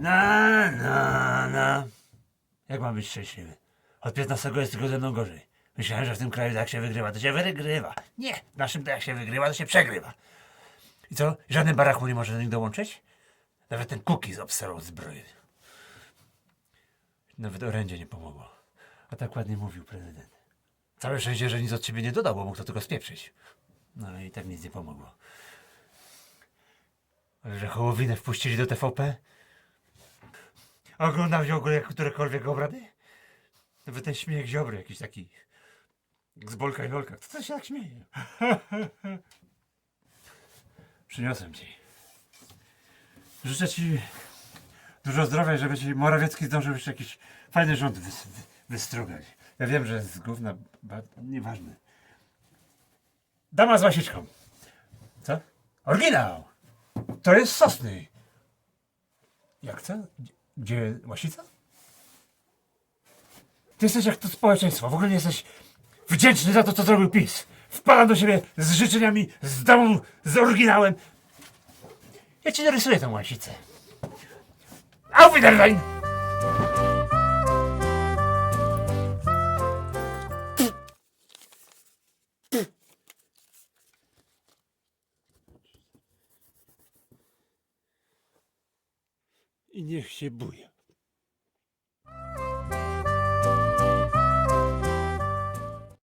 Na, na, na. Jak mam być szczęśliwy? Od 15 jest tylko ze mną gorzej. Myślałem, że w tym kraju jak się wygrywa, to się wygrywa. Nie, w naszym to jak się wygrywa, to się przegrywa. I co? Żaden barachu nie może do nich dołączyć? Nawet ten kuki z obserwą zbrojny. Nawet orędzie nie pomogło. A tak ładnie mówił prezydent. Całe szczęście, że nic od ciebie nie dodał, bo mógł to tylko spieprzyć. No i tak nic nie pomogło. Ale że Hołowinę wpuścili do TVP? A oglądałeś w ogóle którekolwiek obrady? Nawet ten śmiech ziobry jakiś taki. Z Bolka i Lolka. Kto to się tak śmieje? Przyniosłem ci. Życzę ci dużo zdrowia, żeby ci Morawiecki zdążył jeszcze jakiś fajny rząd wys, wy, wystrugać. Ja wiem, że z gówna, nieważne. Dama z łasiczką. Co? Oryginał! To jest sosny. Jak co? Gdzie- łasica? Ty jesteś jak to społeczeństwo. W ogóle nie jesteś wdzięczny za to, co zrobił PiS. Wpadam do siebie z życzeniami, z damą, z oryginałem. Ja ci narysuję tę łasicę. Auf Wiedersehen! I niech się buja.